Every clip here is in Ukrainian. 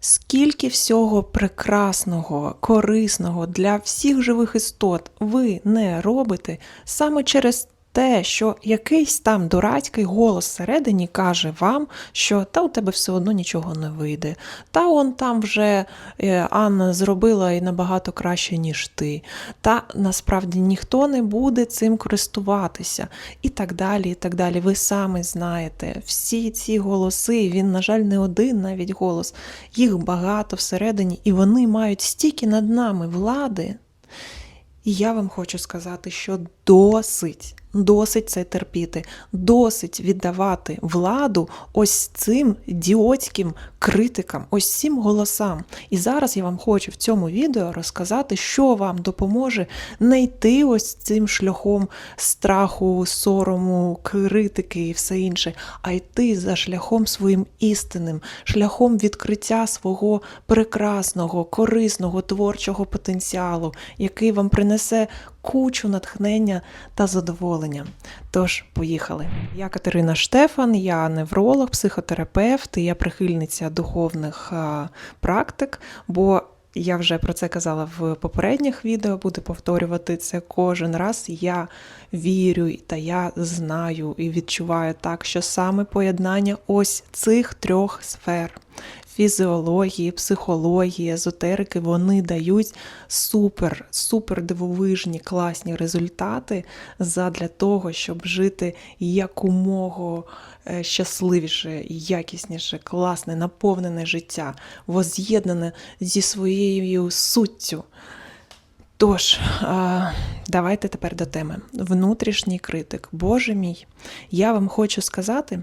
Скільки всього прекрасного, корисного для всіх живих істот ви не робите саме через те, що якийсь там дурацький голос всередині каже вам, що та у тебе все одно нічого не вийде. Та он там вже е, Анна зробила і набагато краще, ніж ти. Та насправді ніхто не буде цим користуватися. І так далі, і так далі. Ви самі знаєте, всі ці голоси, він, на жаль, не один навіть голос, їх багато всередині, і вони мають стільки над нами влади. І я вам хочу сказати, що досить, досить це терпіти, досить віддавати владу ось цим діотським критикам, ось цим голосам. І зараз я вам хочу в цьому відео розказати, що вам допоможе не йти ось цим шляхом страху, сорому, критики і все інше, а йти за шляхом своїм істинним, шляхом відкриття свого прекрасного, корисного, творчого потенціалу, який вам принесе кучу натхнення та задоволення. Тож, поїхали. Я Катерина Штефан, я невролог, психотерапевт, і я прихильниця духовних практик, бо я вже про це казала в попередніх відео, буду повторювати це кожен раз. Я вірю та я знаю і відчуваю так, що саме поєднання ось цих трьох сфер фізіології, психології, езотерики, вони дають супер, супер дивовижні, класні результати задля того, щоб жити якомога е, щасливіше, якісніше, класне, наповнене життя, воз'єднане зі своєю суттю. Тож, давайте тепер до теми. Внутрішній критик. Боже мій, я вам хочу сказати,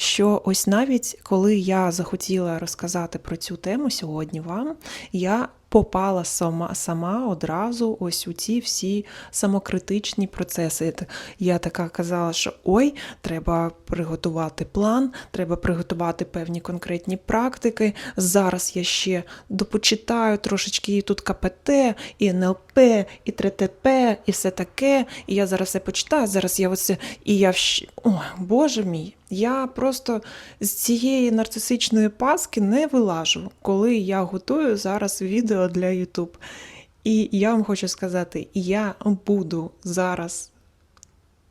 що ось навіть коли я захотіла розказати про цю тему сьогодні вам, я попала сама сама одразу ось у ці всі самокритичні процеси. Я така казала, що ой, треба приготувати план, треба приготувати певні конкретні практики. Зараз я ще допочитаю трошечки і тут КПТ, і НЛП, і 3ТП, і все таке. І я зараз все почитаю. Зараз я оце, і я вщ... О, Боже мій. Я просто з цієї нарцисичної паски не вилажу, коли я готую зараз відео для YouTube. І я вам хочу сказати, я буду зараз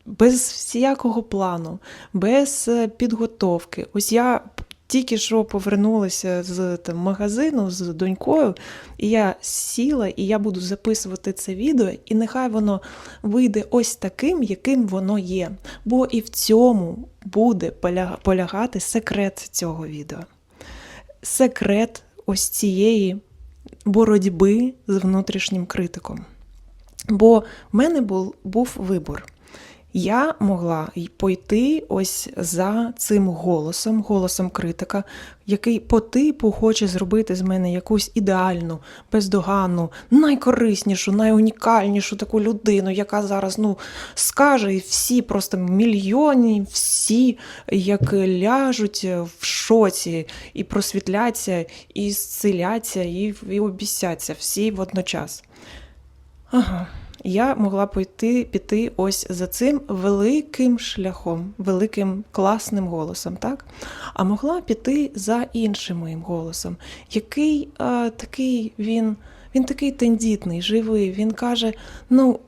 без всякого плану, без е, підготовки. Ось я тільки що повернулася з там, магазину з донькою, і я сіла, і я буду записувати це відео, і нехай воно вийде ось таким, яким воно є. Бо і в цьому буде полягати секрет цього відео. Секрет ось цієї боротьби з внутрішнім критиком. Бо в мене був, був вибор я могла й пойти ось за цим голосом, голосом критика, який по типу хоче зробити з мене якусь ідеальну, бездоганну, найкориснішу, найунікальнішу таку людину, яка зараз ну, скаже, і всі просто мільйони, всі як ляжуть в шоці, і просвітляться, і зциляться, і, і обіцяться всі водночас. Ага я могла піти піти ось за цим великим шляхом, великим класним голосом, так? А могла піти за іншим моїм голосом, який а, такий він він такий тендітний, живий. Він каже: ну,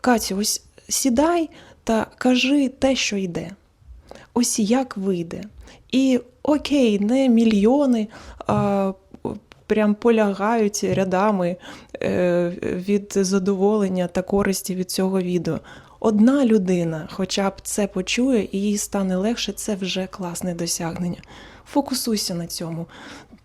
Катю, ось сідай та кажи те, що йде. Ось як вийде. І окей, не мільйони. А, прям полягають рядами е, від задоволення та користі від цього відео. Одна людина, хоча б це почує, і їй стане легше, це вже класне досягнення. Фокусуйся на цьому.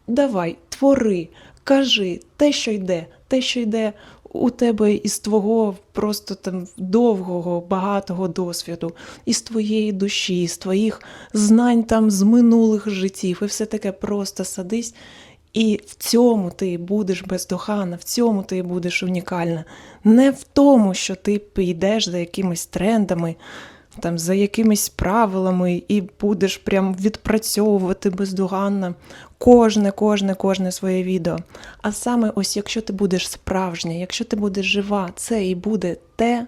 Давай, твори, кажи те, що йде, те, що йде у тебе із твого просто там довгого, багатого досвіду, із твоєї душі, з твоїх знань там з минулих життів, і все таке просто садись і в цьому ти будеш бездоганна, в цьому ти будеш унікальна. Не в тому, що ти підеш за якимись трендами, там, за якимись правилами, і будеш прям відпрацьовувати бездоганно кожне, кожне, кожне своє відео. А саме, ось якщо ти будеш справжня, якщо ти будеш жива, це і буде те,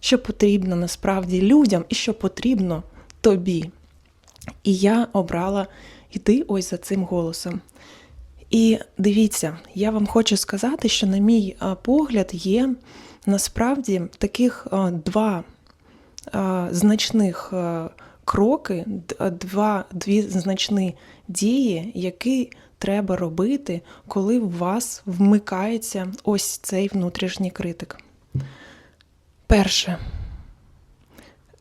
що потрібно насправді людям і що потрібно тобі. І я обрала йти ось за цим голосом. І дивіться, я вам хочу сказати, що, на мій погляд, є насправді таких два значних кроки, два, дві значні дії, які треба робити, коли в вас вмикається ось цей внутрішній критик. Перше.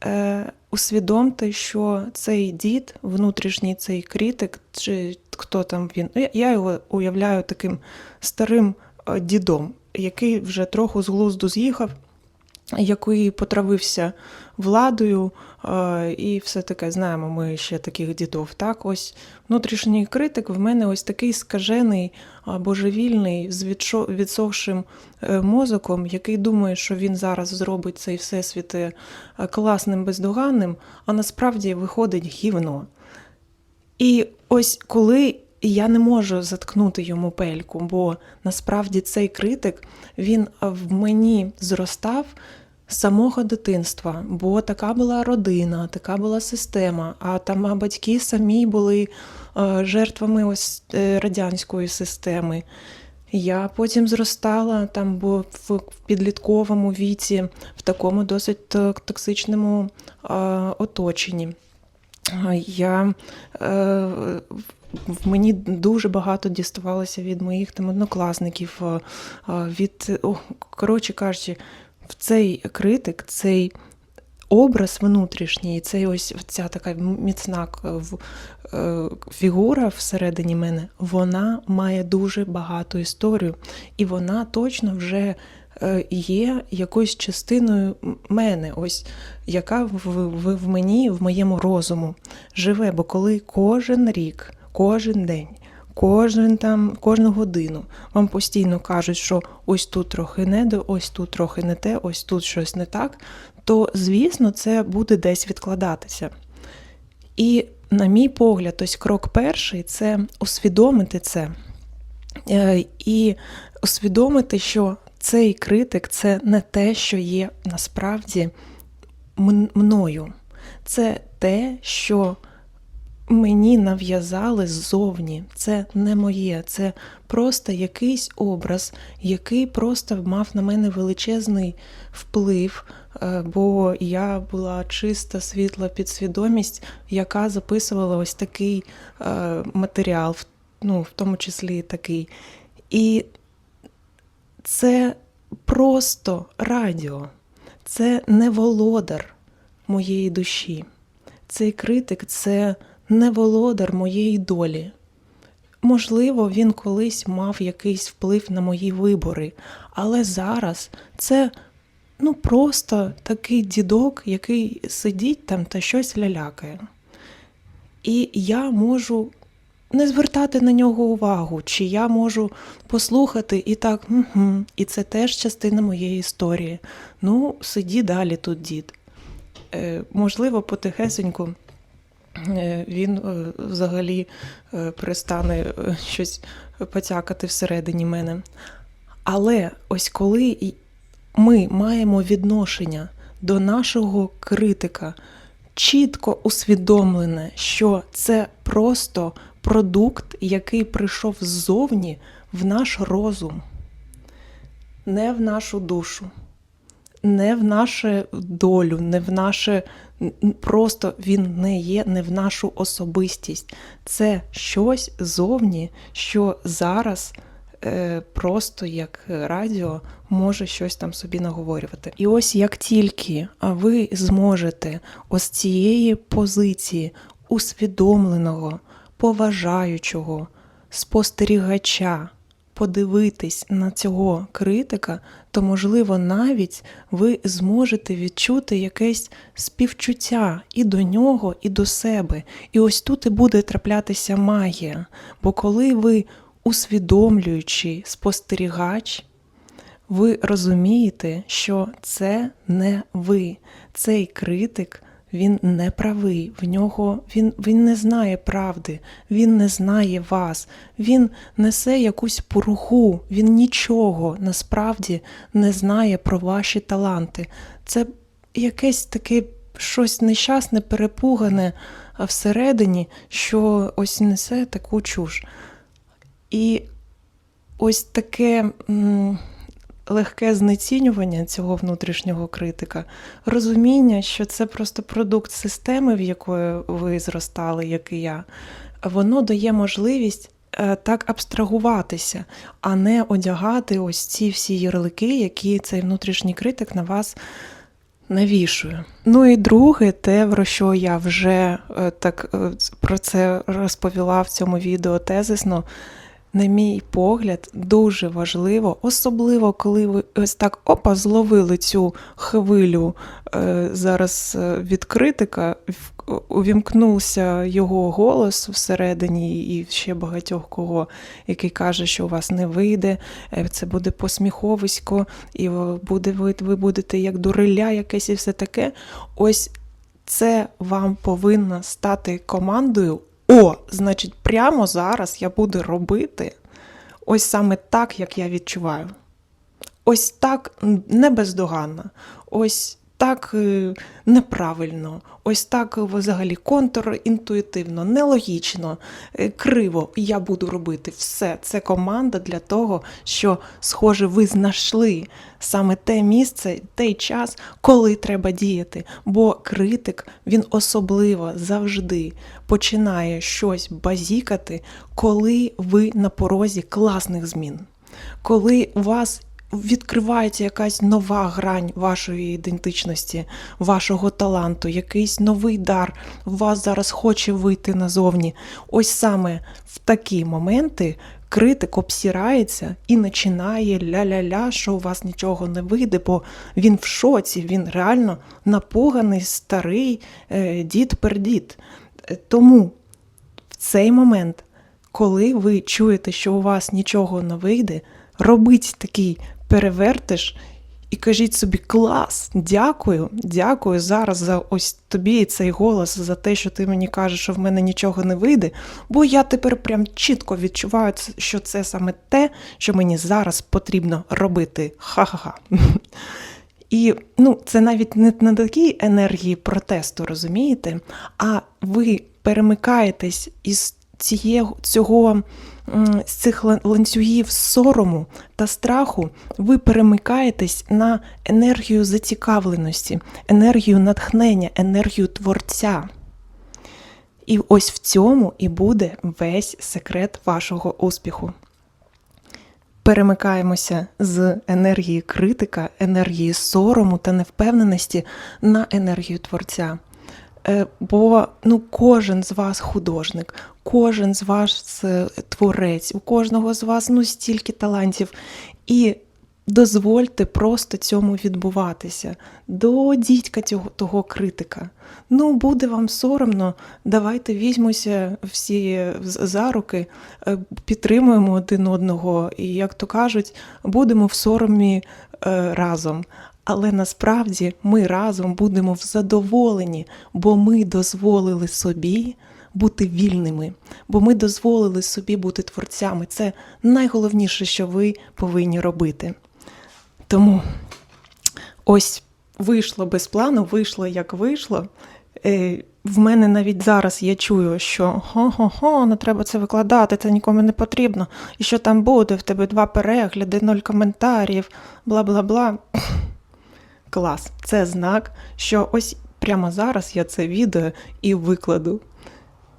Е, усвідомте, що цей дід, внутрішній цей критик, чи хто там він, ну, я, його уявляю таким старим е, дідом, який вже трохи з глузду з'їхав, який потравився владою, е, і все таке знаємо ми ще таких дідов. Так, ось внутрішній критик в мене ось такий скажений, божевільний, з відсохшим е, мозоком, який думає, що він зараз зробить цей всесвіт е, класним, бездоганним, а насправді виходить гівно. І ось коли я не можу заткнути йому пельку, бо насправді цей критик він в мені зростав з самого дитинства, бо така була родина, така була система. А там батьки самі були е, жертвами ось е, радянської системи. Я потім зростала там бо в підлітковому віці, в такому досить е, токсичному оточенні. Я, е, мені дуже багато діставалося від моїх там однокласників, е, е, від, о, коротше кажучи, в цей критик, цей образ внутрішній, цей ось ця така міцна е, фігура всередині мене, вона має дуже багату історію, і вона точно вже є якоюсь частиною мене, ось яка в, в, в мені, в моєму розуму живе. Бо коли кожен рік, кожен день, кожен там, кожну годину вам постійно кажуть, що ось тут трохи не до, ось тут трохи не те, ось тут щось не так, то звісно це буде десь відкладатися. І, на мій погляд, ось крок перший це усвідомити це. Е, І усвідомити, що цей критик це не те, що є насправді мною. Це те, що мені нав'язали ззовні. Це не моє, це просто якийсь образ, який просто мав на мене величезний вплив, е, бо я була чиста, світла підсвідомість, яка записувала ось такий е, матеріал, ну, в тому числі такий. І це просто радіо, це не володар моєї душі. Цей критик це не володар моєї долі. Можливо, він колись мав якийсь вплив на мої вибори, але зараз це ну просто такий дідок, який сидить там та щось лялякає. І я можу не звертати на нього увагу, чи я можу послухати і так, угу, і це теж частина моєї історії. Ну, сиді далі тут, дід. Е, можливо, потихесеньку е, він е, взагалі е, перестане щось потякати всередині мене. Але ось коли ми маємо відношення до нашого критика, чітко усвідомлене, що це просто продукт, який прийшов ззовні в наш розум, не в нашу душу, не в нашу долю, не в наше. Просто він не є не в нашу особистість. Це щось зовні, що зараз е, просто як радіо може щось там собі наговорювати. І ось як тільки ви зможете ось цієї позиції усвідомленого, поважаючого спостерігача подивитись на цього критика, то, можливо, навіть ви зможете відчути якесь співчуття і до нього, і до себе. І ось тут і буде траплятися магія. Бо коли ви усвідомлюючий спостерігач, ви розумієте, що це не ви. Цей критик він не правий. В нього він, він не знає правди, він не знає вас, він несе якусь пургу, він нічого насправді не знає про ваші таланти. Це якесь таке щось нещасне, перепугане всередині, що ось несе таку чуш. І ось таке м, легке знецінювання цього внутрішнього критика, розуміння, що це просто продукт системи, в якої ви зростали, як і я, воно дає можливість е, так абстрагуватися, а не одягати ось ці всі ярлики, які цей внутрішній критик на вас навішує. Ну і друге, те, про що я вже е, так е, про це розповіла в цьому відео тезисно. На мій погляд, дуже важливо, особливо коли ви ось так опа зловили цю хвилю е, зараз е, від критика, увімкнувся його голос всередині і ще багатьох кого, який каже, що у вас не вийде, е, це буде посміховисько, і буде, ви, ви будете як дуриля якесь і все таке. Ось це вам повинно стати командою. О, значить, прямо зараз я буду робити ось саме так, як я відчуваю. Ось так не бездоганно, ось так е, неправильно, ось так е, взагалі контрінтуїтивно, нелогічно, е, криво я буду робити все. Це команда для того, що, схоже, ви знайшли саме те місце, той час, коли треба діяти. Бо критик він особливо завжди починає щось базікати, коли ви на порозі класних змін, коли у вас відкривається якась нова грань вашої ідентичності, вашого таланту, якийсь новий дар у вас зараз хоче вийти назовні. Ось саме в такі моменти критик обсирається і починає ля-ля-ля, що у вас нічого не вийде, бо він в шоці, він реально напуганий, старий е, дід-пердід. Е, Тому в цей момент, коли ви чуєте, що у вас нічого не вийде, робіть такий перевертиш і кажіть собі клас, дякую, дякую зараз за ось тобі цей голос, за те, що ти мені кажеш, що в мене нічого не вийде, бо я тепер прям чітко відчуваю, що це саме те, що мені зараз потрібно робити. Ха-ха-ха. І ну, це навіть не на такій енергії протесту, розумієте? А ви перемикаєтесь із цієго, цього, з цих ланцюгів сорому та страху, ви перемикаєтесь на енергію зацікавленості, енергію натхнення, енергію творця. І ось в цьому і буде весь секрет вашого успіху перемикаємося з енергії критика, енергії сорому та невпевненості на енергію творця. Е, Бо ну, кожен з вас художник, кожен з вас е, творець, у кожного з вас ну, стільки талантів. І дозвольте просто цьому відбуватися. Додітька цього того критика. Ну, буде вам соромно, давайте візьмося всі за руки, е, підтримуємо один одного, і, як то кажуть, будемо в соромі разом. Але насправді ми разом будемо в задоволенні, бо ми дозволили собі бути вільними, бо ми дозволили собі бути творцями. Це найголовніше, що ви повинні робити. Тому ось вийшло без плану, вийшло як вийшло. Е, в мене навіть зараз я чую, що хо-хо-хо, не треба це викладати, це нікому не потрібно. І що там буде? В тебе два перегляди, ноль коментарів, бла бла бла. Клас. Це знак, що ось прямо зараз я це відео і викладу.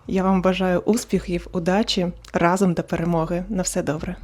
Я вам бажаю успіхів, удачі, разом до перемоги. На все добре.